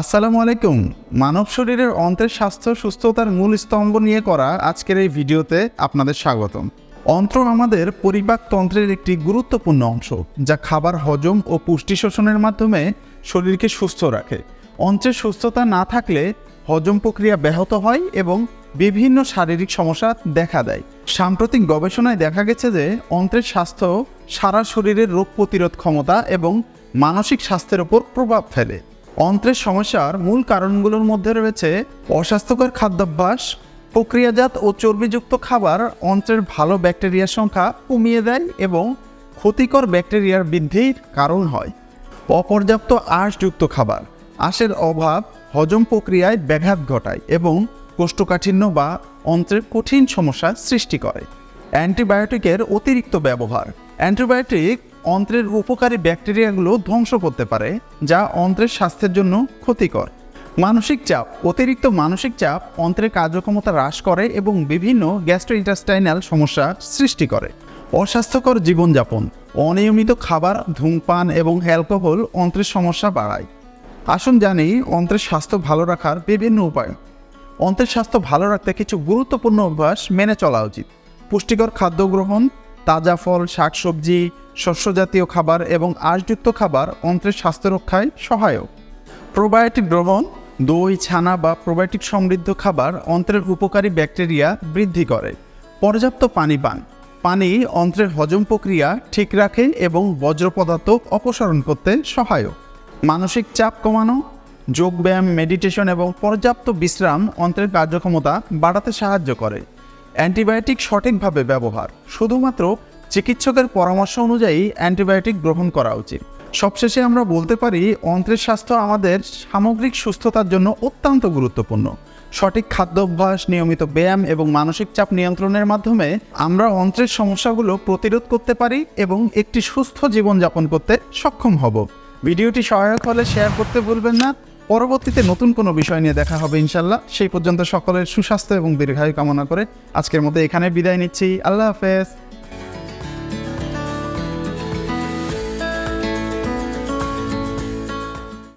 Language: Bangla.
আসসালামু আলাইকুম। মানব শরীরের অন্ত্রের স্বাস্থ্য, সুস্থতার মূল স্তম্ভ নিয়ে করা আজকের এই ভিডিওতে আপনাদের স্বাগতম। অন্ত্র আমাদের পরিপাক তন্ত্রের একটি গুরুত্বপূর্ণ অংশ, যা খাবার হজম ও পুষ্টি শোষণের মাধ্যমে শরীরকে সুস্থ রাখে। অন্ত্রের সুস্থতা না থাকলে হজম প্রক্রিয়া ব্যাহত হয় এবং বিভিন্ন শারীরিক সমস্যা দেখা দেয়। সাম্প্রতিক গবেষণায় দেখা গেছে যে অন্ত্রের স্বাস্থ্য সারা শরীরের রোগ প্রতিরোধ ক্ষমতা এবং মানসিক স্বাস্থ্যের ওপর প্রভাব ফেলে। অন্ত্রের সমস্যার মূল কারণগুলোর মধ্যে রয়েছে অস্বাস্থ্যকর খাদ্যাভ্যাস, প্রক্রিয়াজাত ও চর্বিযুক্ত খাবার, অন্ত্রের ভালো ব্যাকটেরিয়ার সংখ্যা কমিয়ে দেয় এবং ক্ষতিকর ব্যাকটেরিয়ার বৃদ্ধির কারণ হয়। অপর্যাপ্ত আঁশযুক্ত খাবার, আঁশের অভাব, হজম প্রক্রিয়ায় ব্যাঘাত ঘটায় এবং কোষ্ঠকাঠিন্য বা অন্ত্রের কঠিন সমস্যা সৃষ্টি করে। অ্যান্টিবায়োটিকের অতিরিক্ত ব্যবহার, অ্যান্টিবায়োটিক অন্ত্রের উপকারী ব্যাকটেরিয়াগুলো ধ্বংস করতে পারে, যা অন্ত্রের স্বাস্থ্যের জন্য ক্ষতিকর। মানসিক চাপ, অতিরিক্ত মানসিক চাপ অন্ত্রের কার্যক্ষমতা হ্রাস করে এবং বিভিন্ন গ্যাস্ট্রোইন্টাস্টাইনাল সমস্যা সৃষ্টি করে। অস্বাস্থ্যকর জীবনযাপন, অনিয়মিত খাবার, ধূমপান এবং অ্যালকোহল অন্ত্রের সমস্যা বাড়ায়। আসুন জানি অন্ত্রের স্বাস্থ্য ভালো রাখার বিভিন্ন উপায়। অন্ত্রের স্বাস্থ্য ভালো রাখতে কিছু গুরুত্বপূর্ণ অভ্যাস মেনে চলা উচিত। পুষ্টিকর খাদ্য গ্রহণ তাজা ফল, শাকসবজি, শস্যজাতীয় খাবার এবং আঁশযুক্ত খাবার অন্ত্রের স্বাস্থ্য রক্ষায় সহায়ক। প্রোবায়োটিক গ্রহণ দই, ছানা বা প্রোবায়োটিক সমৃদ্ধ খাবার অন্ত্রের উপকারী ব্যাকটেরিয়া বৃদ্ধি করে। পর্যাপ্ত পানি পান। পানি অন্ত্রের হজম প্রক্রিয়া ঠিক রাখে এবং বজ্র পদার্থ অপসারণ করতে সহায়ক। মানসিক চাপ কমানো, যোগব্যায়াম, মেডিটেশন এবং পর্যাপ্ত বিশ্রাম অন্ত্রের কার্যক্ষমতা বাড়াতে সাহায্য করে। অ্যান্টিবায়োটিক সঠিকভাবে ব্যবহার, শুধুমাত্র চিকিৎসকের পরামর্শ অনুযায়ী অ্যান্টিবায়োটিক গ্রহণ করা উচিত। সবশেষে আমরা বলতে পারি, অন্ত্রের স্বাস্থ্য আমাদের সামগ্রিক সুস্থতার জন্য অত্যন্ত গুরুত্বপূর্ণ। সঠিক খাদ্যাভ্যাস নিয়মিত ব্যায়াম এবং মানসিক চাপ নিয়ন্ত্রণের মাধ্যমে আমরা অন্ত্রের সমস্যাগুলো প্রতিরোধ করতে পারি এবং একটি সুস্থ জীবনযাপন করতে সক্ষম হব। ভিডিওটি সহায়ক হলে শেয়ার করতে ভুলবেন না। পরবর্তীতে নতুন কোনো বিষয় নিয়ে দেখা হবে ইনশাল্লাহ। সেই পর্যন্ত সকলের সুস্বাস্থ্য এবং দীর্ঘায়ু কামনা করে আজকের মতো এখানে বিদায় নিচ্ছি। আল্লাহ হাফেজ।